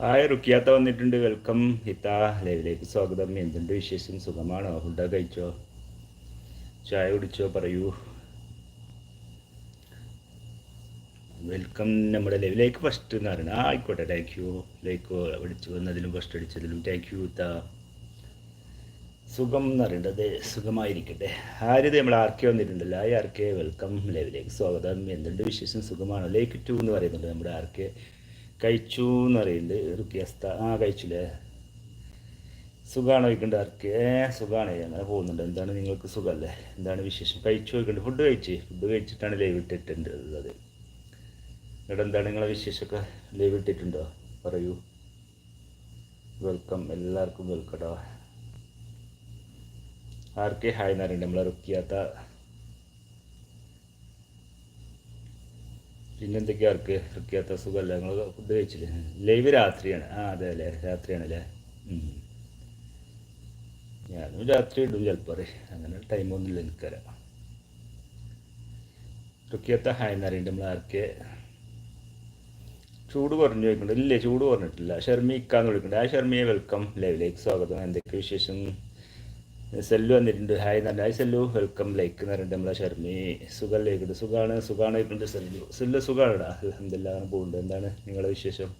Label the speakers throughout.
Speaker 1: Hi റുക്കിയാത്ത വന്നിട്ടുണ്ട്. Welcome. ഹിത്ത ലൈവിലേക്ക് സ്വാഗതം. എന്തുണ്ട് വിശേഷം? സുഖമാണോ? ഫുഡ് കഴിച്ചോ? ചായ കുടിച്ചോ? പറയൂ. വെൽക്കം. നമ്മുടെ ലൈവിലേക്ക് ഫസ്റ്റ് എന്ന് പറയുന്നത് ആയിക്കോട്ടെ താങ്ക് യു ലൈക്ക് വിളിച്ചു വന്നതിലും ഫസ്റ്റ് അടിച്ചതിലും താങ്ക് യു ഹിത്ത. സുഖം എന്ന് പറയേണ്ടത് സുഖമായിരിക്കട്ടെ. ആരിത് നമ്മൾ ആർക്കെ വന്നിട്ടുണ്ടല്ലോ. ആ ആർക്കെ വെൽക്കം. ലൈവിലേക്ക് സ്വാഗതം. എന്തുണ്ട് വിശേഷം? സുഖമാണോ? ലൈക്ക് ടു എന്ന് പറയുന്നുണ്ട് നമ്മുടെ ആർക്കെ കഴിച്ചു എന്ന് പറയുന്നുണ്ട് റുക്കിയസ്ത ആ കഴിച്ചില്ലേ? സുഖമാണ് ചോദിക്കേണ്ടത് ആർക്ക്? ഏ സുഖമാണ് അങ്ങനെ പോകുന്നുണ്ട്. എന്താണ് നിങ്ങൾക്ക് സുഖമല്ലേ എന്താണ് വിശേഷം? കഴിച്ചു? ചോദിക്കേണ്ടത് ഫുഡ് കഴിച്ച്? ഫുഡ് കഴിച്ചിട്ടാണ് ലൈവ് ഇട്ടിട്ടുള്ളത്. ഇവിടെ എന്താണ് നിങ്ങളെ വിശേഷമൊക്കെ? ലൈവ് ഇട്ടിട്ടുണ്ടോ? പറയൂ. വെൽക്കം. എല്ലാവർക്കും വെൽക്കട്ടോ ആർക്കെ? ഹായ് എന്ന് നമ്മളെ റുക്കിയാത്ത പിന്നെന്തൊക്കെയാ അവർക്ക് ഇറക്കിയാത്ത സുഖമല്ല. നിങ്ങൾ ഫുഡ് കഴിച്ചില്ലേ? ലൈവ് രാത്രിയാണ്. ആ അതെ അല്ലേ? രാത്രിയാണ് അല്ലേ ഞാനും രാത്രി ഇടും ചിലപ്പോൾ അങ്ങനെ ടൈമൊന്നുമില്ല എനിക്കറിയാം ഹായ് എന്ന് നമ്മൾ ആർക്കെ? ചൂട് കുറഞ്ഞു ചോദിക്കുന്നുണ്ട്. ഇല്ലേ ചൂട് കുറഞ്ഞിട്ടില്ല. ഷർമിക്കാന്ന് വിളിക്കുന്നുണ്ട്. ആ ഷർമിയെ വെൽക്കം ലൈവിലേക്ക് സ്വാഗതം. എന്തൊക്കെ വിശേഷം? സെല്ലു വന്നിട്ടുണ്ട്. ഹായ് നല്ല ഹായ് സെല്ലു വെൽക്കം ലൈക്ക് എന്ന് പറഞ്ഞിട്ട് നമ്മളെ ഷർമി സുഖം ലൈക്കുണ്ട് സുഖമാണ് സുഖമാണ് ഇട്ടുണ്ട് സെല്ലു. സെല്ലു സുഖമാണടാ അലഹമില്ല പോകുന്നുണ്ട് എന്താണ് നിങ്ങളുടെ വിശേഷം?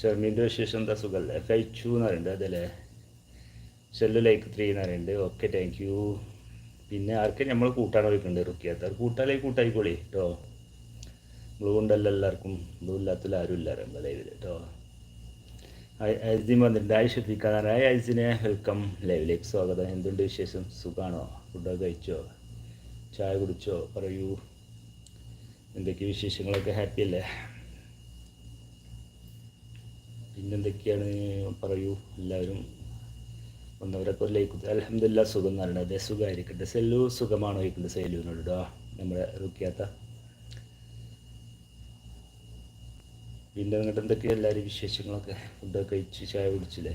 Speaker 1: ഷർമീന്റെ വിശേഷം എന്താ? സുഖമല്ലേ കഴിച്ചു എന്ന് പറയുന്നുണ്ട് അതല്ലേ? സെല്ലു ലൈക്ക് ത്രീ എന്ന് പറയുന്നുണ്ട് ഓക്കെ താങ്ക് യു പിന്നെ ആർക്കും നമ്മൾ കൂട്ടാണ് വിളിക്കുന്നുണ്ട് റുക്കിയാത്ത കൂട്ടാലേ കൂട്ടായിക്കോളി കേട്ടോ ബ്ലൂ ഉണ്ടല്ലോ എല്ലാവർക്കും. ബ്ലൂ ഇല്ലാത്തതിൽ ആരും ഇല്ല നമ്മുടെ ലൈവിൽ കേട്ടോ ഐസിൻ വന്നിട്ടുണ്ട്. ആയി ഷഫീഖാൻ ഹായ് ഐസിനെ വെൽക്കം ലൈവിലേക്ക് സ്വാഗതം. എന്തുണ്ട് വിശേഷം? സുഖമാണോ ഫുഡൊക്കെ കഴിച്ചോ? ചായ കുടിച്ചോ? പറയൂ. എന്തൊക്കെ വിശേഷങ്ങളൊക്കെ? ഹാപ്പി അല്ലേ? പിന്നെന്തൊക്കെയാണ്? പറയൂ. എല്ലാവരും വന്നവരൊക്കെ ഒരു ലൈക്ക് അലഹമില്ല സുഖം എന്ന് പറയുന്നത് സുഖമായിരിക്കട്ടെ. സെല്ലു സുഖമാണോ? ഇരിക്കുന്നത് സെല്ലുവിനോട് നമ്മുടെ റുക്കിയാത്ത പിന്നെ അങ്ങോട്ട് എന്തൊക്കെയാ എല്ലാവരും വിശേഷങ്ങളൊക്കെ? ഫുഡൊക്കെ കഴിച്ച് ചായ കുടിച്ചില്ലേ?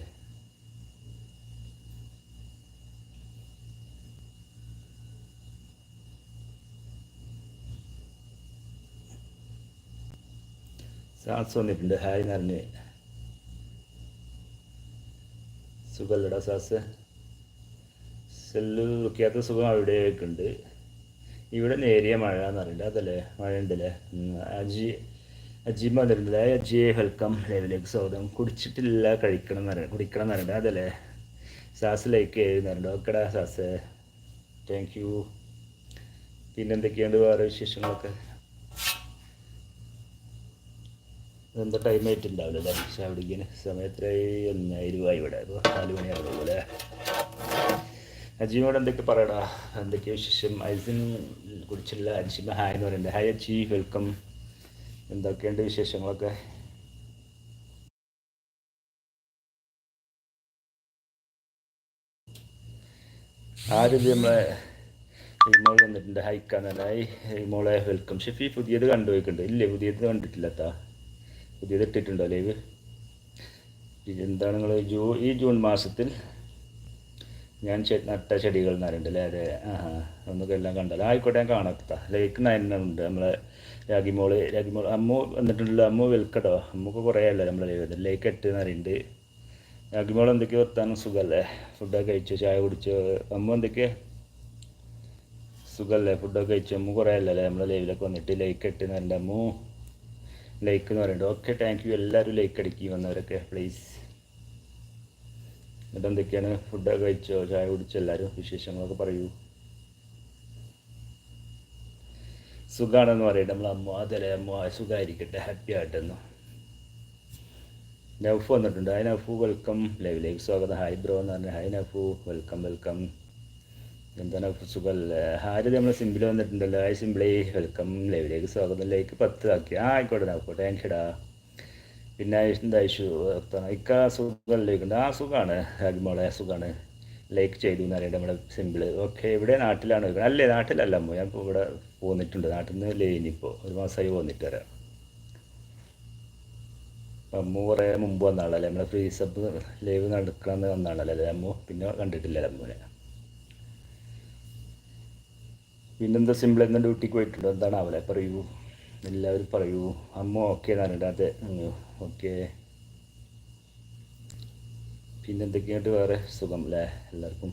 Speaker 1: സാസ് വന്നിട്ടുണ്ട്. ഹായ് നരഞ്ഞ് സുഖമല്ലടാ സാസ് സെല്ല് നോക്കിയാത്ത സുഖം അവിടെയൊക്കെ ഉണ്ട്. ഇവിടെ നേരിയ മഴ എന്നറിയില്ല. അതല്ലേ? മഴ ഉണ്ടല്ലേ? അജി വന്നിട്ടുണ്ട് ആ അജിയെ വെൽക്കം ലൈവിലേക്ക് സ്വാഗതം. കുടിച്ചിട്ടില്ല കഴിക്കണം എന്ന് പറയുന്നത് കുടിക്കണം എന്ന് പറയുന്നത് അതല്ലേ? സാസ് ലൈക്ക് ചെയ്യുന്നുണ്ട് ഓക്കെടാ സാസ്. താങ്ക് യു പിന്നെ എന്തൊക്കെയുണ്ട് വേറെ വിശേഷങ്ങളൊക്കെ? എന്താ ടൈം ആയിട്ടുണ്ടാവില്ല പക്ഷെ അവിടേക്കിന് സമയത്തായി രൂപ ഇവിടെ. നാല് മണിയാവുള്ളൂ അല്ലേ? അജിമോട് എന്തൊക്കെ പറയടാ? എന്തൊക്കെയാ വിശേഷം? ഐസിൻ കുടിച്ചില്ല അജിമ ഹായ് എന്ന് പറയുന്നത് ഹായ് അജി വെൽക്കം എന്തൊക്കെയുണ്ട് വിശേഷങ്ങളൊക്കെ? ആരും നമ്മളെ ഇമോൾ വന്നിട്ടുണ്ട്. ഹൈക്കാൻ ഹായ് ഇമോളെ വെൽക്കം ഷെഫി പുതിയത് കണ്ടുപോയിട്ടുണ്ട്. ഇല്ലേ പുതിയത് കണ്ടിട്ടില്ല പുതിയത് ഇട്ടിട്ടുണ്ടോ ലൈവ്? എന്താണ് നിങ്ങൾ ജൂ ഈ ജൂൺ മാസത്തിൽ ഞാൻ നട്ട ചെടികൾ എന്ന് പറയുന്നുണ്ട് അല്ലേ അതെ ആ ഒന്നൊക്കെ എല്ലാം കണ്ടല്ലോ ആയിക്കോട്ടെ ഞാൻ കാണാത്ത ലൈക്ക് നയനുണ്ട് നമ്മളെ രാഗിമോൾ രാഗിമോൾ അമ്മ വന്നിട്ടുണ്ടല്ലോ. അമ്മു വെൽക്കട്ടോ. അമ്മയ്ക്ക് കുറേ അല്ലേ നമ്മളെ ലൈക്ക് എട്ട് എന്ന് പറയുന്നുണ്ട്. രാഗിമോൾ എന്തൊക്കെയോ വർത്താനം സുഖമല്ലേ? ഫുഡൊക്കെ കഴിച്ചോ? ചായ കുടിച്ചോ? അമ്മ എന്തൊക്കെ സുഖമല്ലേ? ഫുഡൊക്കെ കഴിച്ചു? അമ്മ കുറേ അല്ലല്ലേ നമ്മളെ ലൈവിലൊക്കെ വന്നിട്ട്. ലൈക്ക് എട്ട് എന്ന് പറയുന്നുണ്ട് അമ്മു. ലൈക്ക് എന്ന് പറയുന്നുണ്ട്. ഓക്കെ താങ്ക് യു എല്ലാവരും ലൈക്ക് അടിക്കും വന്നവരൊക്കെ പ്ലീസ് എന്നിട്ട് എന്തൊക്കെയാണ്? ഫുഡൊക്കെ കഴിച്ചോ? ചായ കുടിച്ചോ? എല്ലാവരും വിശേഷങ്ങളൊക്കെ പറയൂ. സുഖാണെന്ന് പറയട്ടെ. നമ്മൾ അമ്മ അതല്ലേ അമ്മ സുഖമായിരിക്കട്ടെ ഹാപ്പി ആയിട്ടെന്ന്. നഫു വന്നിട്ടുണ്ട്. ഹായ് നഫു വെൽക്കം ലൈവിലേക്ക് സ്വാഗതം. ഹായ് ബ്രോ എന്ന് പറഞ്ഞ ഹായ് നഫു വെൽക്കം വെൽക്കം എന്താ നഫു സുഖമല്ലേ ഹാരി നമ്മൾ സിമ്പിൾ വന്നിട്ടുണ്ടല്ലോ. ഹായ് സിമ്പിളി വെൽക്കം ലൈവിലേക്ക് സ്വാഗതം. ലൈക്ക് പത്ത് ആക്കി ആ ആയിക്കോട്ടെ നഫു യുടാ പിന്നെ എന്താ ഇഷ്യൂ ഇക്ക സുഖമല്ലേ ആ സുഖമാണ് ഹാജ്മോളെ സുഖമാണ് ലൈക്ക് ചെയ്തു എന്ന് അറിയാം നമ്മുടെ സിമ്പിൾ ഓക്കെ ഇവിടെ നാട്ടിലാണ് വെക്കുന്നത് അല്ലേ നാട്ടിലല്ല അമ്മ ഞാൻ ഇപ്പോൾ ഇവിടെ പോന്നിട്ടുണ്ട്. നാട്ടിൽ നിന്ന് ലൈനിപ്പോൾ ഒരു മാസമായി പോന്നിട്ട് വരാം. അമ്മ കുറേ മുമ്പ് വന്ന ആളല്ലേ നമ്മുടെ ഫ്രീ സബ് ലൈവ് നടക്കണമെന്ന് വന്ന ആളല്ലേ അമ്മ? പിന്നെ കണ്ടിട്ടില്ല അമ്മൂനെ. പിന്നെന്താ സിമ്പിൾ എന്താ ഡ്യൂട്ടിക്ക് പോയിട്ടുണ്ടോ? എന്താണ് അവലെ പറയൂ. എല്ലാവരും പറയൂ. അമ്മ ഓക്കെ എന്നാണ്. അതെ ഓക്കെ പിന്നെ എന്തൊക്കെയായിട്ട് വേറെ സുഖം അല്ലേ എല്ലാവർക്കും?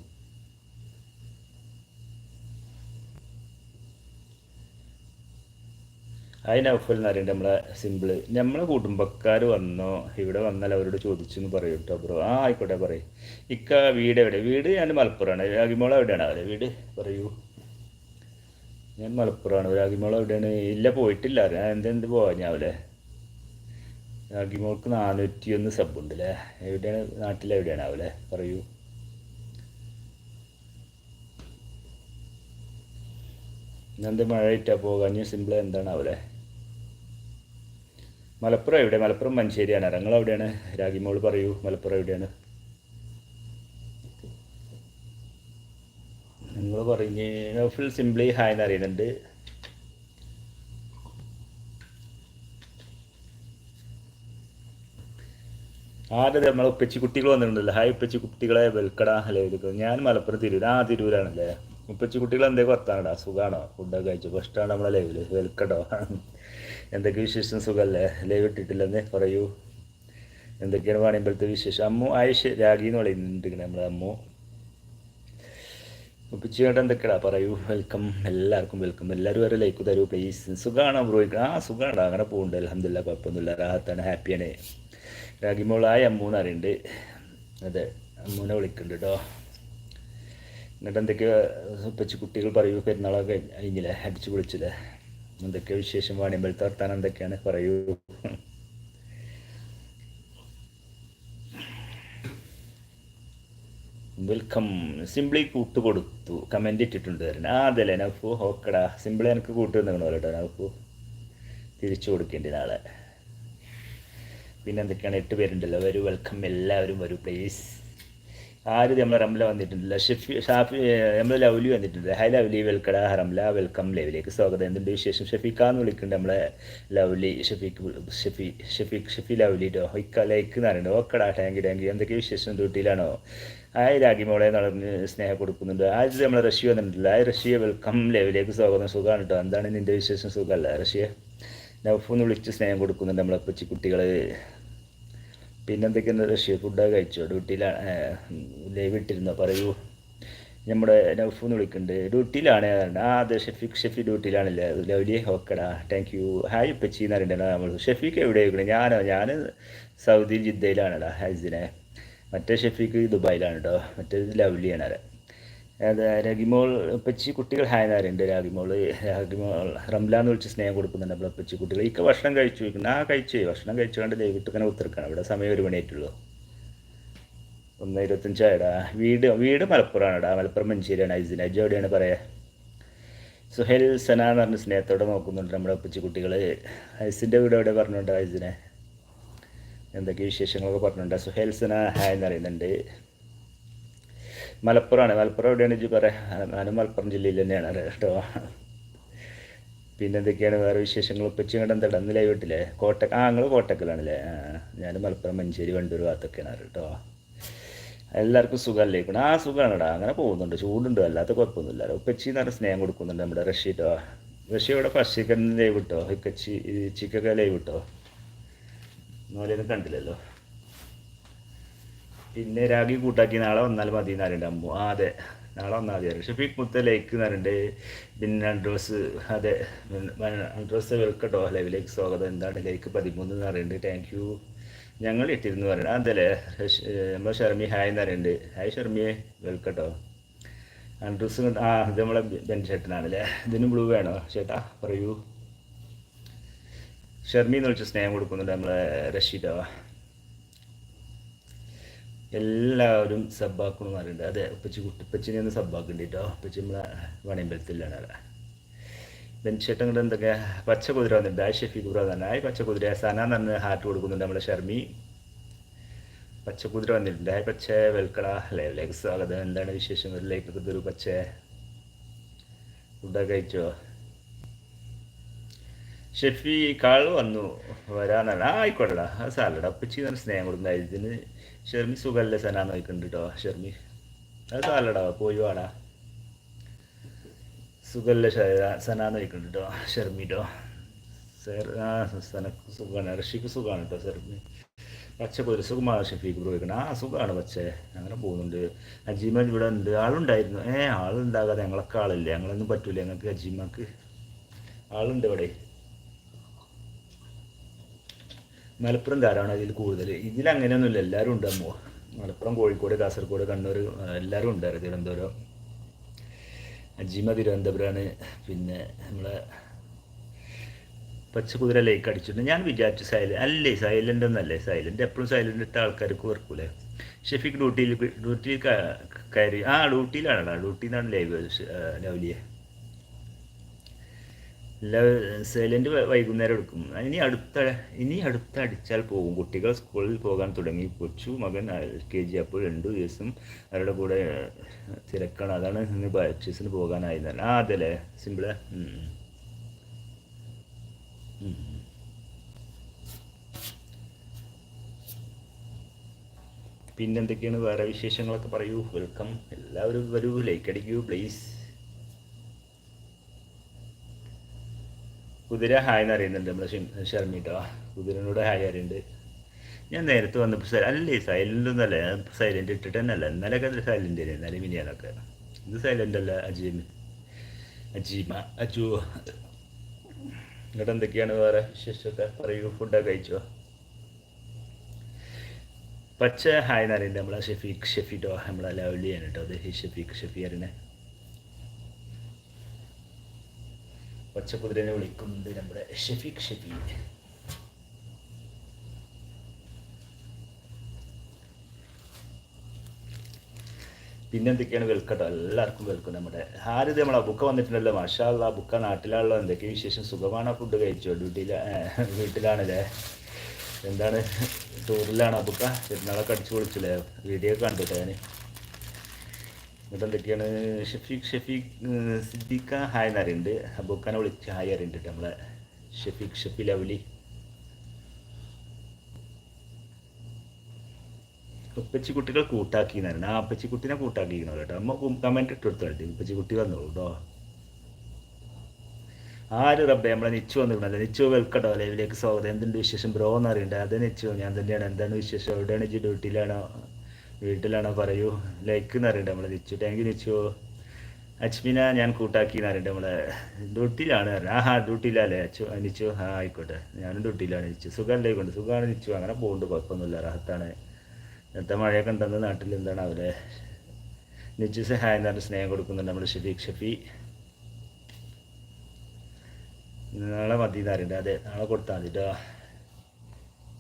Speaker 1: അതിന് നൗഫൽ എന്ന് അറിയണ്ട നമ്മളെ സിമ്പിൾ. നമ്മളെ കുടുംബക്കാർ വന്നോ ഇവിടെ വന്നാൽ അവരോട് ചോദിച്ചു എന്ന് പറയും കേട്ടോ ബ്രോ. ആ ആയിക്കോട്ടെ പറയും. ഇക്ക വീട് എവിടെ? വീട് ഞാൻ മലപ്പുറമാണ്. രാഗിമോള എവിടെയാണ്? അവരെ വീട് പറയൂ. ഞാൻ മലപ്പുറമാണ്. രാഗിമോള എവിടെയാണ്? ഇല്ല പോയിട്ടില്ല. എന്തെന്ത് പോവാ ഞാൻ രാഗിമോൾക്ക് നാനൂറ്റി ഒന്ന് സബ് ഉണ്ട് അല്ലേ എവിടെയാണ്? നാട്ടിലെവിടെയാണ് അവലെ പറയൂ. ഇന്നെന്ത് മഴ ഇട്ടാ പോകാൻ സിമ്പിൾ എന്താണ് അവലെ മലപ്പുറം എവിടെ? മലപ്പുറം മഞ്ചേരിയാണ്. നിങ്ങൾ എവിടെയാണ്? രാഗിമോൾ പറയൂ. മലപ്പുറം എവിടെയാണ്? നിങ്ങൾ പറഞ്ഞ് ഫുൾ സിംപ്ലി ഹായ് എന്ന് ആദ്യം നമ്മൾ ഉപ്പച്ചി കുട്ടികൾ വന്നിട്ടുണ്ടല്ലോ. ഹായ് ഉപ്പച്ചി കുട്ടികളെ വെൽക്കടാ ഹലോ ഇതൊക്കെ ഞാൻ മലപ്പുറം തിരൂർ ആ തിരൂരാണല്ലേ? ഉപ്പച്ചി കുട്ടികൾ എന്തൊക്കെ വർത്താനടാ സുഖാണോ? ഫുഡൊക്കെ കഴിച്ചു? ഫസ്റ്റാണ് നമ്മളെ ലൈവിൽ വെൽക്കടോ. എന്തൊക്കെ വിശേഷം? സുഖമല്ലേ ലൈവ് ഇട്ടിട്ടില്ലെന്ന് പറയൂ. എന്തൊക്കെയാണ് പണിയുമ്പോഴത്തെ വിശേഷം? അമ്മു ആയിഷ് രാഗി എന്ന് പറയുന്നുണ്ട് നമ്മളെ അമ്മു. ഉപ്പിച്ചുകൊണ്ട് എന്തൊക്കെയാ പറയൂ. വെൽക്കം. എല്ലാവർക്കും വെൽക്കം. എല്ലാവരും വരെ ലൈക്ക് തരൂ പ്ലീസ്. സുഖമാണോ ബ്രോ? ആ സുഖമാണ് അങ്ങനെ പോകുന്നുണ്ട് അലഹമില്ല കുഴപ്പമൊന്നുമില്ല. റാഹത്താണ് ഹാപ്പിയാണ്. രാഗിമോളായ അമ്മൂന്ന് അറിയുന്നുണ്ട് അതെ അമ്മൂനെ വിളിക്കുന്നുണ്ട് കേട്ടോ എന്നിട്ട് എന്തൊക്കെയോ ഉപ്പച്ച് കുട്ടികൾ പറയൂ പെരുന്നാളൊക്കെ കഴിഞ്ഞില്ലേ? അടിച്ചു പൊളിച്ചില്ലേ? എന്തൊക്കെയോ വിശേഷം? വാണിയമ്പലത്തെ വർത്താനം എന്തൊക്കെയാണ്? പറയൂ. വെൽക്കം. സിംപ്ലി കൂട്ട് കൊടുത്തു. കമന്റ് ഇട്ടിട്ടുണ്ട് തരണം ആ അതല്ലേ നൗഫു? ഓക്കടാ. സിംപിളി എനിക്ക് കൂട്ട് നിൽക്കണമല്ലോ കേട്ടോ നൗഫു. തിരിച്ചു കൊടുക്കേണ്ടി നാളെ. പിന്നെ എന്തൊക്കെയാണ്? എട്ട് പേരുണ്ടല്ലോ. വരൂ വെൽക്കം എല്ലാവരും വരൂ പ്ലീസ് ആര് നമ്മൾ റംല വന്നിട്ടുണ്ടല്ല? ഷെഫി ഷാഫി നമ്മൾ ലവ്ലി വന്നിട്ടുണ്ട്. ഹൈ ലവ്ലി വെൽക്കട റംല വെൽക്കം ലൈവിലേക്ക് സ്വാഗതം. എന്തുണ്ട് വിശേഷം? ഷഫീഖാന്ന് വിളിക്കുന്നുണ്ട് നമ്മളെ ലവ്ലി ഷഫീഖ് ഷെഫി ഷഫീഖ് ഷെഫി ലവ്ലി ഹൈക്ക ഇക്ക ലൈക്ക് എന്ന് പറയുന്നത് ഓക്കടാ ടാങ്ക് ടാങ്ക് എന്തൊക്കെ വിശേഷം? ഡ്യൂട്ടിയിലാണോ? ആയ രാഗിമോളെ നടന്ന് സ്നേഹം കൊടുക്കുന്നുണ്ട്. ആദ്യം നമ്മളെ റഷ്യ വന്നിട്ടില്ല ആ റഷ്യ? വെൽക്കം ലെവലിലേക്ക് സ്വാഗതം. സുഖമാണ് കേട്ടോ എന്താണ് നിന്റെ വിശേഷം? സുഖമല്ല റഷ്യ? നൗഫെന്ന് വിളിച്ച് സ്നേഹം കൊടുക്കുന്നുണ്ട് നമ്മളെ കൊച്ചു കുട്ടികൾ പിന്നെന്തൊക്കെയാണ് റഷ്യ ഫുഡൊക്കെ കഴിച്ചോ? ഡ്യൂട്ടിയിലാണ് ലൈവ് ഇട്ടിരുന്നോ? പറയൂ. നമ്മുടെ നൗഫെന്ന് വിളിക്കുന്നുണ്ട്. ഡ്യൂട്ടിയിലാണ് ആ അതെ ഷെഫി ഡ്യൂട്ടിയിലാണല്ലേ? ലവ്ലി ഓക്കടാ. താങ്ക് യു ഹായ് പച്ചി എന്ന് അറിയണ്ടല്ലോ നമ്മൾ ഷെഫീഖ് എവിടെ ഞാനോ? ഞാൻ സൗദി ജിദ്ദയിലാണ് ഹൈസിനെ മറ്റേ ഷെഫീഖ് ദുബായിലാണ് കേട്ടോ മറ്റേ ലവ്ലിയാണ് അതെ അത് രഗിമോൾ പച്ചി കുട്ടികൾ ഹായനാരുണ്ട് രാഗിമോൾ രാഗിമോൾ റംല എന്ന് വിളിച്ച് സ്നേഹം കൊടുക്കുന്നുണ്ട് നമ്മളെ പച്ചി കുട്ടികൾ. ഇക്ക ഭക്ഷണം കഴിച്ചു വയ്ക്കുന്നു ആ കഴിച്ചു ഭക്ഷണം കഴിച്ചുകൊണ്ട് ദയവിട്ട് ഇങ്ങനെ ഉത്തരക്കാണ് ഇവിടെ സമയം ഒരു മണിയായിട്ടുള്ളൂ. ഒന്ന് ഇരുപത്തഞ്ചായിടാ. വീട് വീട് മലപ്പുറമാണെടാ. മലപ്പുറം മഞ്ചേരിയാണ് ഐസിൻ അജ് എവിടെയാണ് പറയാ? സുഹേൽ സന എന്ന് പറഞ്ഞ സ്നേഹത്തോടെ നോക്കുന്നുണ്ട് നമ്മുടെ പച്ചി കുട്ടികൾ. ഐസിന്റെ വീട് എവിടെ പറഞ്ഞിട്ടുണ്ട് ഐസിനെ? എന്തൊക്കെ വിശേഷങ്ങളൊക്കെ പറഞ്ഞിട്ടുണ്ട് സുഹേൽ സന ഹായ് എന്ന് പറയുന്നുണ്ട്. മലപ്പുറമാണ്. മലപ്പുറം എവിടെയാണ് ഇജ്ജ് പറയാം ഞാനും മലപ്പുറം ജില്ലയിൽ തന്നെയാണ്. കേട്ടോ? പിന്നെ എന്തൊക്കെയാണ് വേറെ വിശേഷങ്ങൾ? ഉപ്പച്ചി ഇങ്ങോട്ട് എന്താ ഇന്ന് ലൈവ് ഇട്ടില്ലേ? കോട്ടക്ക ആ നിങ്ങൾ കോട്ടക്കലാണല്ലേ ഞാൻ മലപ്പുറം മഞ്ചേരി വണ്ടൂർ ഭാഗത്തൊക്കെയാണ് കേട്ടോ. എല്ലാവർക്കും സുഖമല്ലേ? ആ സുഖമാണെടാ അങ്ങനെ പോകുന്നുണ്ട്. ചൂടുണ്ട്. അല്ലാത്ത കുഴപ്പമൊന്നുമില്ല. ഉപ്പച്ചി നല്ല സ്നേഹം കൊടുക്കുന്നുണ്ട് നമ്മുടെ റഷ്യട്ടോ റഷ്യ ഇവിടെ ഫസ്റ്റ് ലൈവ് ഇട്ടോ? ഇക്കച്ചി ചിക്കൊക്കെ ലൈവ് ഇട്ടോ? നോലൊന്നും കണ്ടില്ലല്ലോ. പിന്നെ രാഗി കൂട്ടാക്കി നാളെ വന്നാൽ മതി എന്ന് പറയുന്നുണ്ട് അമ്മു? ആ അതെ. നാളെ വന്നാൽ മതി ഷഫീഖ് മുത്ത ലൈക്ക് എന്ന് പറയുന്നുണ്ട് പിന്നെ അഡ്രസ് അതെ അഡ്രസ് വെൽക്കട്ടോ ലൈവിലേക്ക് സ്വാഗതം. എന്താണ് ലൈക്ക് പതിമൂന്ന് എന്ന് പറയുന്നുണ്ട് താങ്ക് യു ഞങ്ങൾ ഇട്ടിരുന്നു പറയുന്നത് അതല്ലേ. നമ്മൾ ഷർമി ഹായ് എന്ന് പറയുന്നുണ്ട് ഹായ് ഷർമിയെ വെൽക്കട്ടോ അഡ്രസ് ആ ഇത് നമ്മളെ ബെൻ ചേട്ടനാണല്ലേ. ഇതിന് ബ്ലൂ വേണോ? ചേട്ടാ പറയൂ. ഷർമി എന്ന് വിളിച്ച് സ്നേഹം കൊടുക്കുന്നുണ്ട് നമ്മളെ റഷീദോ. എല്ലാവരും സബ്ബാക്കണം എന്ന് പറയുന്നുണ്ട് അതെ ഉപ്പച്ചി കുട്ടിപ്പച്ചിനെ ഒന്ന് സബ്ബാക്കുന്നുണ്ട് ഉപ്പച്ചി നമ്മളെ വണയമ്പലത്തിലാണ് അവിടെ ബെൻചേട്ടൻ കൊണ്ട് എന്തൊക്കെ? പച്ച കുതിര വന്നിട്ടുണ്ട്. ആ ഷെഫി കുതിര തന്നെ. ആയി പച്ച കുതിര സന പറഞ്ഞ് ഹാർട്ട് കൊടുക്കുന്നുണ്ട് നമ്മളെ ഷർമി. കുതിര വന്നിട്ടുണ്ട്. ആയി പച്ച വെൽക്കട ലൈവിലേക്ക് സ്വാഗതം. എന്താണ് വിശേഷം? ഒരു ലൈക്കൊക്കെ തരൂ പച്ച. ഫുഡൊക്കെ കഴിച്ചോ? ഷെഫി കാൾ വന്നു. വരാന്നാണ് ആ ആയിക്കോട്ടെടാ. സാലഡ. അപ്പച്ചി നല്ല സ്നേഹം കൊടുക്കുന്ന. ഇതിന് ഷെർമി സുഖല്ല സനാന്ന് നോക്കുന്നുണ്ട് കേട്ടോ ഷെർമി. അത് സാലടാ പോയി വാടാ. സുഖല്ല സനാന്ന് നോക്കുന്നുണ്ട് കേട്ടോ ഷെർമി കേട്ടോ ആ സനക്ക് സുഖമാണ് ഋഷിക്ക് സുഖമാണ് കേട്ടോ ഷെർമി. പച്ച പോയി സുഖമാണ് ഷെഫിക്ക് ബ്രോയിക്കണം ആ സുഖമാണ് പച്ചേ. അങ്ങനെ പോകുന്നുണ്ട്. അജീമ ഇവിടെ ഉണ്ട്. ആളുണ്ടായിരുന്നു. ഏ ആളുണ്ടാകാതെ ഞങ്ങളൊക്കെ ആളില്ല? ഞങ്ങളൊന്നും പറ്റൂല ഞങ്ങൾക്ക് അജീമക്ക്. ആളുണ്ട് ഇവിടെ. മലപ്പുറം കൂടുതൽ ഇതിൽ കൂടുതൽ. ഇതിലങ്ങനെയൊന്നുമില്ല. എല്ലാവരും ഉണ്ട് അമ്മോ. മലപ്പുറം കോഴിക്കോട് കാസർഗോഡ് കണ്ണൂർ എല്ലാവരും ഉണ്ടായിരുന്നു തിരുവനന്തപുരം അജീമ തിരുവനന്തപുരമാണ്. പിന്നെ നമ്മളെ പച്ചക്കുതിര ലൈക്ക് അടിച്ചിട്ടുണ്ട്. ഞാൻ വിചാരിച്ചു സൈലന്റ് അല്ലേ സൈലന്റ് ഒന്നല്ലേ സൈലന്റ് എപ്പോഴും സൈലന്റ് ഇട്ട ആൾക്കാർക്ക് വെറുക്കൂലേ. ഷെഫിക്ക് ഡ്യൂട്ടിയിൽ ഡ്യൂട്ടിയിൽ കയറി ആ ഡ്യൂട്ടിയിലാണല്ലോ. ഡ്യൂട്ടിയിൽ നിന്നാണ് ലൈവ് ലവ്ലിയെ സൈലന്റ് വൈകുന്നേരം എടുക്കും. ഇനി അടുത്ത ഇനി അടുത്ത അടിച്ചാൽ പോകും. കുട്ടികൾ സ്കൂളിൽ പോകാൻ തുടങ്ങി. കൊച്ചു മകൻ എൽ കെ ജി അപ്പോൾ രണ്ടു ദിവസം അവരുടെ കൂടെ തിരക്കാണ്. അതാണ് ഇന്ന് പർച്ചേസിന് പോകാനായിരുന്നല്ല ആ അതെല്ലേ? സിമ്പിൾ പിന്നെന്തൊക്കെയാണ്? വേറെ വിശേഷങ്ങളൊക്കെ പറയൂ. വെൽക്കം എല്ലാവരും വരൂ. ലൈക്ക് അടിക്കൂ പ്ലീസ് കുതിര ഹായ് എന്ന് അറിയുന്നുണ്ട് നമ്മുടെ ഷർമിട്ടോ കുതിരനോട് ഹായ് അറിയുന്നുണ്ട്. ഞാൻ നേരത്തെ വന്നപ്പോൾ അല്ലേ സൈലന്റ് ഒന്നല്ല ഞാൻ സൈലന്റ് ഇട്ടിട്ട് തന്നെ അല്ല ഇന്നലെയൊക്കെ സൈലന്റ് ആയിരുന്നു. ഇന്നലെ മിനിയാനൊക്കെ ഇത് സൈലന്റ് അല്ല അജീമ അജീമ അജു. എന്നിട്ട് എന്തൊക്കെയാണ് വേറെ വിശേഷമൊക്കെ? പറയൂ ഫുഡൊക്കെ കഴിച്ചോ? പച്ച ഹായ് എന്ന് അറിയുന്നത് നമ്മളെ ഷെഫീഖ് ഷെഫീട്ടോ നമ്മളെ ലവ്ലിയാണ് കേട്ടോ അത് ഷെഫീഖ് ഷെഫി അറിയണേ. പച്ചക്കുതിരനെ വിളിക്കുന്നത് നമ്മുടെ ഷെഫീഖ് ഷെഫി. പിന്നെന്തൊക്കെയാണ് വെൽക്കട്ടോ എല്ലാവർക്കും വെൽക്കം നമ്മുടെ ആരിത് നമ്മളെ ബുക്ക വന്നിട്ടുണ്ടല്ലോ. മാഷാല്ല ബുക്ക നാട്ടിലാണല്ലോ. എന്തൊക്കെ വിശേഷം? സുഖമാണോ? ഫുഡ് കഴിച്ചോ? ഡ്യൂട്ടിയില വീട്ടിലാണല്ലേ? എന്താണ്? ടൂറിലാണ് ബുക്ക പെരുന്നാളൊക്കെ അടിച്ചു പൊളിച്ചില്ലേ വീഡിയോ കണ്ടിട്ടോ ഞാൻ എന്നിട്ട് എന്തൊക്കെയാണ് ഷെഫീഖ് ഷെഫീഖ് സിദ്ദീഖ ഹായ് എന്നറിയുന്നുണ്ട് ഹബൂഖാനെ വിളിച്ച് ഹായ് അറിയുന്നുണ്ട് നമ്മളെ. ഷെഫീഖ് ഷെഫി ലവ്ലി. ഉപ്പച്ചി കുട്ടികൾ കൂട്ടാക്കി എന്നാണ് ആ ഉപ്പച്ചി കുട്ടീനെ കൂട്ടാക്കിക്കണോ കേട്ടോ. അമ്മ കമന്റ് ഇട്ട് കൊടുത്തോട്ടെ ഉപ്പച്ചി കുട്ടി വന്നോളൂ കേട്ടോ. ആര് റബ്ബേ നമ്മളെ നിച്ചു വന്നിരിക്കണല്ലേ നിച്ചു വെൽക്കട്ടോ ലൈവിലേക്ക് സ്വാഗതം. എന്തുണ്ട് വിശേഷം? ബ്രോ എന്ന് അറിയണ്ടേ അത് നിച്ചു. ഞാൻ തന്നെയാണ്. എന്താണ് വിശേഷം? എവിടെയാണ് ഇജ്ജ് ഡ്യൂട്ടിയിലാണോ വീട്ടിലാണോ പറയൂ. ലൈക്ക് എന്ന് അറിയണ്ടേ നമ്മളെ നിച്ചു താങ്ക് യു നിച്ചു അച്മിന ഞാൻ കൂട്ടാക്കി എന്ന് അറിയണ്ടേ നമ്മളെ. ഡ്യൂട്ടിയിലാണ് ആ ഹാ ഡ്യൂട്ടിയിലല്ലേ? അച്ചു നിച്ചു ആ ആയിക്കോട്ടെ. ഞാനും ഡ്യൂട്ടിയിലാണ് നിച്ചു സുഖമല്ലേ കൊണ്ട് സുഖമാണ് നിച്ചു അങ്ങനെ പോകുന്നുണ്ട് കുഴപ്പമൊന്നുമില്ല. റാഹത്താണ്. നേരത്തെ മഴയൊക്കെ ഉണ്ടെന്ന് നാട്ടിൽ എന്താണ് അവരെ നിച്ചു സഹായ എന്ന് പറഞ്ഞ സ്നേഹം കൊടുക്കുന്നുണ്ട് നമ്മൾ ഷഫീഖ് ഷഫി. നാളെ മതി എന്നറിയണ്ട അതെ നാളെ കൊടുത്താൽ മതി കേട്ടോ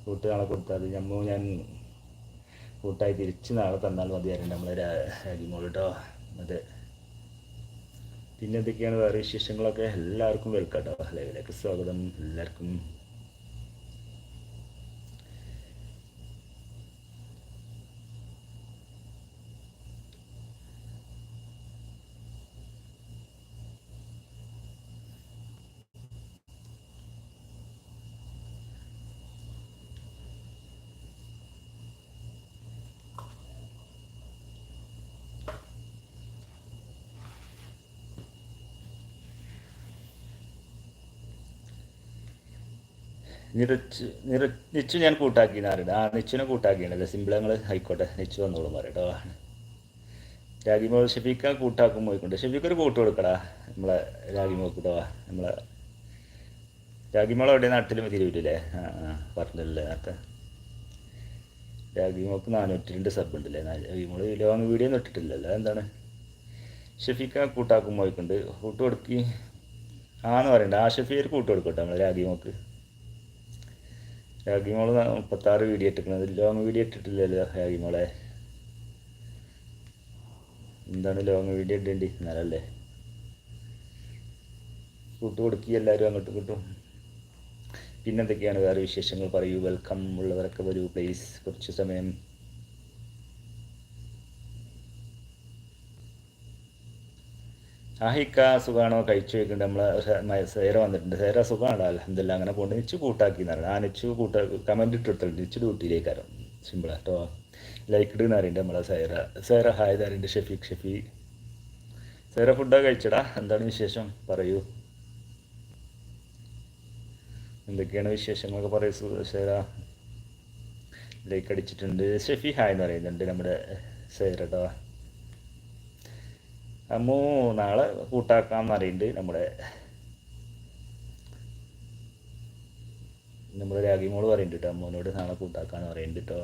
Speaker 1: കൂട്ട് നാളെ കൊടുത്താൽ മതി. ഞമ്മ ഞാൻ കൂട്ടായി തിരിച്ച് നാളെ തന്നാൽ മതിയായിരുന്നു നമ്മളെ രാജിമോൾ കേട്ടോ അതെ. പിന്നെ എന്തൊക്കെയാണ് വേറെ വിശേഷങ്ങളൊക്കെ? എല്ലാവർക്കും വെൽക്കാട്ടോ കേട്ടോ ലൈവിലേക്ക് സ്വാഗതം. എല്ലാവർക്കും നിറച്ച് നിറ നിച്ചു ഞാൻ കൂട്ടാക്കി നാരുണ്ട് ആ നിച്ചുനെ കൂട്ടാക്കിയാണല്ലേ സിമ്പിൾ ഞങ്ങൾ ആയിക്കോട്ടെ. നിച്ചു വന്നോളും പറയട്ടോ രാഗിമോ ഷെഫീക്ക കൂട്ടാക്കും പോയിക്കൊണ്ട്. ഷെഫീക്ക് ഒരു കൂട്ട് കൊടുക്കടാ. നമ്മളെ രാഗിമോ കൂട്ടോ നമ്മളെ രാഗിമോൾ എവിടെ നാട്ടിലും തിരുവില്ലേ ആ ആ പറഞ്ഞില്ലേ നേരത്തെ. രാഗിമോക്ക് നാനൂറ്റി രണ്ട് സബ് ഉണ്ടല്ലേ രാഗിമോൾ വീഡിയോ ഒന്നും ഇട്ടിട്ടില്ലല്ലോ. എന്താണ്? ഷെഫീക്ക കൂട്ടാക്കും പോയിക്കൊണ്ട്. കൂട്ട് കൊടുക്കി. ആന്ന് പറയണ്ട. ആ ഷെഫി ഒരു കൂട്ട് കൊടുക്കട്ടെ നമ്മളെ രാഗിമോൾക്ക്. രാഗിമോൾ മുപ്പത്താറ് വീഡിയോ ഇട്ടിരിക്കുന്നത് ലോങ് വീഡിയോ ഇട്ടിട്ടില്ലല്ലോ രാഗിമോളെ എന്താണ് ലോങ് വീഡിയോ ഇടേണ്ടി? എന്നാലല്ലേ കൂട്ട് കൊടുക്കി എല്ലാവരും അങ്ങോട്ട് കിട്ടും. പിന്നെന്തൊക്കെയാണ് വേറെ വിശേഷങ്ങൾ? പറയൂ. വെൽക്കം ഉള്ളവരൊക്കെ വരൂ പ്ലീസ് കുറച്ച് സമയം ആഹിക്ക സുഖമാണോ കഴിച്ചു വെക്കുന്നുണ്ട് നമ്മളെ സേര വന്നിട്ടുണ്ട്. സേര സുഖമാണോ അലഹമില്ല അങ്ങനെ പോണ്ട്. നിച്ചു കൂട്ടാക്കി എന്ന് പറയുന്നത് ആ നിച്ചു കൂട്ട കമന്റ് ഇട്ടിട്ടുണ്ട്. നിച്ചു ഡ്യൂട്ടിയിലേക്കാരം. സിമ്പിൾ കേട്ടോ ലൈക്ക് ഇടുന്ന അറിയണ്ട് നമ്മളെ സേര. സേര ഹായ് അറിയണ്ട് ഷഫീഖ് ഷെഫി. സേര ഫുഡൊക്കെ കഴിച്ചടാ. എന്താണ് വിശേഷം? പറയൂ. എന്തൊക്കെയാണ് വിശേഷങ്ങളൊക്കെ പറയൂ സേര? ലൈക്ക് അടിച്ചിട്ടുണ്ട്. ഷെഫി ഹായ് എന്ന് പറയുന്നുണ്ട് നമ്മുടെ സേരട്ടോ അമ്മു നാളെ കൂട്ടാക്കാന്ന് പറയുന്നുണ്ട് നമ്മുടെ നമ്മുടെ രാഗിമോൾ പറയുന്നുണ്ട് കേട്ടോ അമ്മൂനോട് നാളെ കൂട്ടാക്കാന്ന് പറയുന്നുണ്ട് കേട്ടോ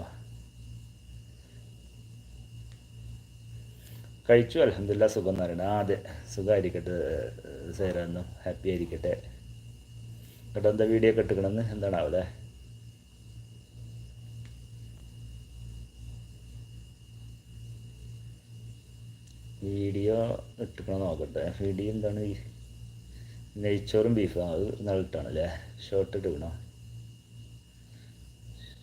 Speaker 1: കഴിച്ചു അലഹമില്ല സുഖം എന്ന് പറയുന്നത് ആ അതെ സുഖമായിരിക്കട്ടെ സേരാന്നും ഹാപ്പി ആയിരിക്കട്ടെ. കേട്ടോ എന്താ വീഡിയോ ഒക്കെ ഇട്ടിക്കണമെന്ന് എന്താണാവല്ലേ വീഡിയോ ഇട്ടിക്കണം നോക്കട്ടെ. വീഡിയോ എന്താണ്? നെയ്ച്ചോറും ബീഫും അത് നല്ലിട്ടാണല്ലേ ഷോർട്ട് ഇട്ടിക്കണോ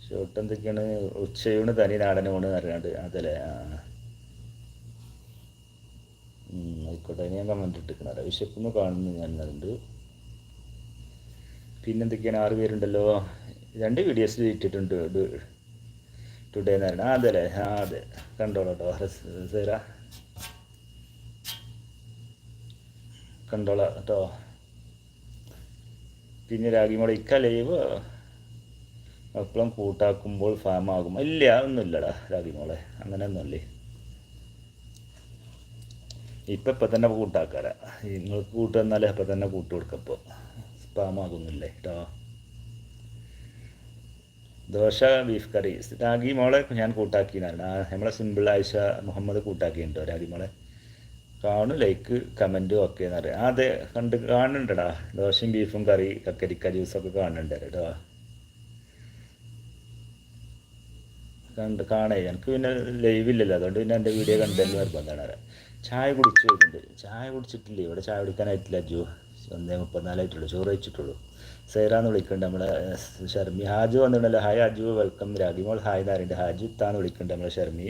Speaker 1: ഷോർട്ട് എന്തൊക്കെയാണ്? ഉച്ചയൂണ് തനി നാടനൂണ് അറിയാണ്ട് അതല്ലേ? ആ. ആയിക്കോട്ടെ. ഞാൻ കമന്റ് ഇട്ടിക്കണ വിശപ്പൊന്ന് കാണുന്നു ഞാൻ അതുണ്ട് പിന്നെന്തൊക്കെയാണ് ആറ് പേരുണ്ടല്ലോ. രണ്ട് വീഡിയോസ് ഇട്ടിട്ടുണ്ട്. ടുഡേ എന്ന് പറയുന്നത് ആ അതെ അല്ലേ ആ അതെ. കണ്ടോളൂ കേട്ടോ സേര. കണ്ടോളാം കേട്ടോ. പിന്നെ രാഗിമോടെ ഇക്ക ലൈവ് എപ്പോഴും കൂട്ടാക്കുമ്പോൾ ഫാം ആകും ഇല്ല ഒന്നുമില്ലടാ രാഗിമോളെ. അങ്ങനെ ഒന്നുമില്ലേ ഇപ്പം ഇപ്പം തന്നെ കൂട്ടാക്കാരാ നിങ്ങൾക്ക് കൂട്ട് തന്നാലേ തന്നെ കൂട്ട് കൊടുക്കപ്പോൾ സ്പാമാകുന്നില്ലേ കേട്ടോ. ദോശ ബീഫ് കറി. രാഗി മോളെ ഞാൻ കൂട്ടാക്കിയാണ് ആ നമ്മളെ സിമ്പിൾ ആയിഷ മുഹമ്മദ് കൂട്ടാക്കിയിട്ടുണ്ടോ രാഗി മോളെ കാണും ലൈക്ക് കമന്റും ഒക്കെ എന്ന് പറയാം. അതെ കണ്ട് കാണുന്നുണ്ടടാ. ദോശയും ബീഫും കറി കക്കരിക്ക ജ്യൂസൊക്കെ കാണുന്നുണ്ട് കേട്ടോ. കണ്ട് കാണേ എനിക്ക് പിന്നെ ലൈവ് ഇല്ലല്ലോ. അതുകൊണ്ട് പിന്നെ എന്റെ വീഡിയോ കണ്ടല്ലോ നിർബന്ധമാണ്. ചായ കുടിച്ചു വരുന്നുണ്ട് ചായ കുടിച്ചിട്ടില്ലേ? ഇവിടെ ചായ കുടിക്കാനായിട്ടില്ല അജു. ഒന്നേ മുപ്പത്തിനാലായിട്ടുള്ളൂ ചോറ് വെച്ചിട്ടുള്ളൂ സൈറാന്ന് വിളിക്കുന്നുണ്ട് നമ്മളെ ഷർമി. ഹാജു വന്നിട്ടുണ്ടല്ലോ. Hi Aju. Welcome Ragimol. Hi നാരുണ്ട് Haju താന്ന് വിളിക്കുന്നുണ്ട് നമ്മളെ ഷർമി.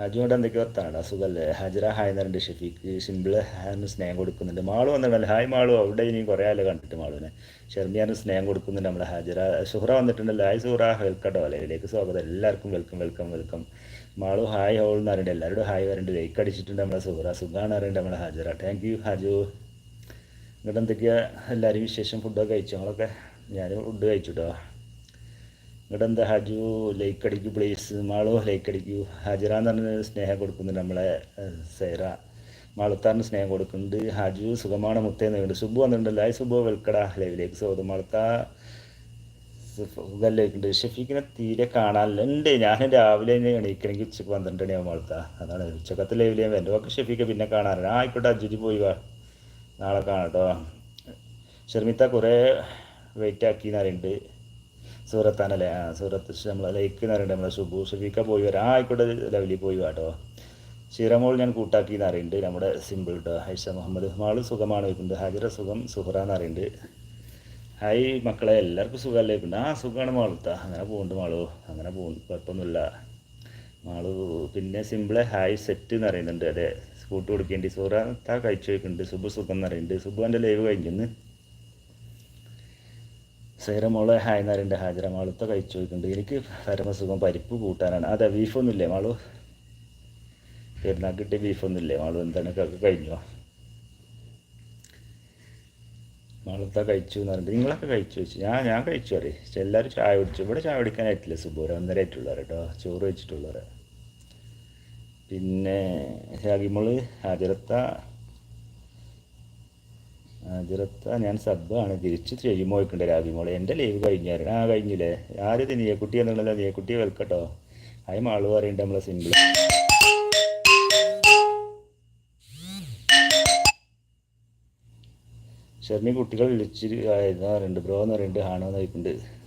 Speaker 1: ഹാജുവിടെ എന്തൊക്കെയോ വർത്താനടാ സുഖല്ലേ? ഹാജറ ഹായ് നാരുണ്ട് ഷെഫീക്ക് സിമ്പിൾ ഹാന്ന് സ്നേഹം കൊടുക്കുന്നുണ്ട്. മാളു വന്നിട്ടുണ്ട് ഹായ് മാളു അവിടെ ഇനി കുറേ ആളെ കണ്ടിട്ട് മാളുവിനെ. ഷെർമിയാനും സ്നേഹം കൊടുക്കുന്നുണ്ട് നമ്മുടെ ഹാജറ. സുഹറ വന്നിട്ടുണ്ടല്ലോ. ഹായ് സുഹറ വെൽക്കട്ടോ ലൈവിലേക്ക് സ്വാഗതം. എല്ലാവർക്കും welcome welcome welcome. Malu hi whole എന്ന് അറിയണ്ട എല്ലാവരോടും ഹായ് വരണ്ട് ലൈക്ക് അടിച്ചിട്ടുണ്ട് നമ്മളെ സുഹറ. സുഖമാണ് പറയുന്നുണ്ട് നമ്മളെ ഹാജറ. Thank you Haju. ഇങ്ങോട്ട് എന്തൊക്കെയാ? എല്ലാവരും വിശേഷം? ഫുഡൊക്കെ കഴിച്ചു? ഞങ്ങളൊക്കെ ഞാൻ ഫുഡ് കഴിച്ചു കേട്ടോ ഇങ്ങോട്ട് എന്താ ഹാജു? ലൈക്ക് അടിക്കൂ പ്ലീസ് മാളോ ലൈക്ക് അടിക്കൂ. ഹാജിറാന്ന് പറഞ്ഞ സ്നേഹം കൊടുക്കുന്നുണ്ട് നമ്മളെ സേറ. മാളത്താറിന് സ്നേഹം കൊടുക്കുന്നുണ്ട്. ഹാജു സുഖമാണ് മുത്തേന്ന് വേണ്ടി സുബു വന്നിട്ടുണ്ടല്ലോ. ആയി സുബു വെൽക്കടാ ലൈവിലേക്ക് സ്വാഗതം. മാളത്താ സുഖല്ലേക്കുണ്ട് ഷെഫീഖിനെ തീരെ കാണാനില്ല. ഉണ്ട്. ഞാൻ രാവിലെ എണീക്കണമെങ്കിൽ ഉച്ചയ്ക്ക് പന്ത്രണ്ട് മണിയാവും വളർത്ത അതാണ്. ഉച്ചക്കത്തെ ലൈവിലേ ഞാൻ എന്റെ ഒക്കെ ഷെഫീഖെ പിന്നെ കാണാറുണ്ട് ആ ആയിക്കോട്ടെ അജുജി പോയി വാ. നാളെ കാണാം കേട്ടോ ഷെർമിത്ത കുറേ വെയിറ്റ് ആക്കി എന്ന് സൂറത്താനല്ലേ ആ സൂറത്ത് നമ്മൾ ലൈക്ക് എന്ന് പറയുന്നത് നമ്മളെ സുബു സുബിക്ക പോയി വരാം. ആ ആയിക്കോട്ടെ ലവലി പോയി വാട്ടോ ഷിറമോൾ ഞാൻ കൂട്ടാക്കി എന്ന് അറിയുന്നുണ്ട് നമ്മുടെ സിമ്പിൾ കേട്ടോ ഹൈഷ മുഹമ്മദ് മാൾ സുഖമാണ് വെക്കുന്നത് ഹാജിറ സുഖം സുഹറ എന്ന് അറിയുന്നുണ്ട് ഹായ് മക്കളെ എല്ലാവർക്കും സുഖമല്ലേ പിന്നെ ആ സുഖമാണ് മാളുത്ത അങ്ങനെ പോകുന്നുണ്ട് മാളു. അങ്ങനെ പോകുന്നു കുഴപ്പമൊന്നുമില്ല. മാളു പിന്നെ സിമ്പിളെ ഹായ് സെറ്റ് എന്ന് അറിയുന്നുണ്ട് അതെ സ്കൂട്ട് കൊടുക്കേണ്ടി. സൂറാത്ത കഴിച്ചു വെക്കുന്നുണ്ട് സുബു സുഖം എന്ന് അറിയുന്നുണ്ട് എന്റെ ലൈവ് കഴിഞ്ഞിന്ന് സൈറ മോളെ ഹായ് പറയുന്നുണ്ട് ഹാജര. മാളുത്ത കഴിച്ചു വയ്ക്കുന്നുണ്ട് എനിക്ക് പരമസുഖം പരിപ്പ് കൂട്ടാനാണ്. അതെ ബീഫൊന്നുമില്ലേ മാളു? പെരുന്നാൾ കിട്ടിയ ബീഫൊന്നുമില്ലേ മാളു? എന്താണ്? കഴിഞ്ഞോ? മാളത്ത കഴിച്ചു എന്ന് പറഞ്ഞിട്ട് നിങ്ങളൊക്കെ കഴിച്ചു വെച്ചു ഞാൻ ഞാൻ കഴിച്ചു അറി എല്ലാവരും ചായ കുടിച്ചു. ഇവിടെ ചായ കുടിക്കാനായിട്ടില്ല സുബോര. ഒന്നര ആയിട്ടുള്ളവർ കേട്ടോ. ചോറ് വെച്ചിട്ടുള്ളവർ പിന്നെ ഷാഗിമോൾ ഹാജരത്ത ഹാജരത്ത ഞാൻ സബ്ബാണ്. തിരിച്ച് ചെയ്യുമ്പോൾ പോയിട്ടുണ്ട് മോളെ. എന്റെ ലീവ് കഴിഞ്ഞാൽ ആ കഴിഞ്ഞില്ലേ? ആരും നീയക്കുട്ടി നീയെ നീയക്കുട്ടി വെൽക്കട്ടോ. അതിന് ആൾ പറയുന്നുണ്ട് നമ്മളെ സിമ്പിൾ ഷെർമി കുട്ടികൾ വിളിച്ചിട്ട് ബ്രോ എന്ന് പറയുന്നുണ്ട് ഹാണോ എന്ന് ചോദിക്കുന്നുണ്ട്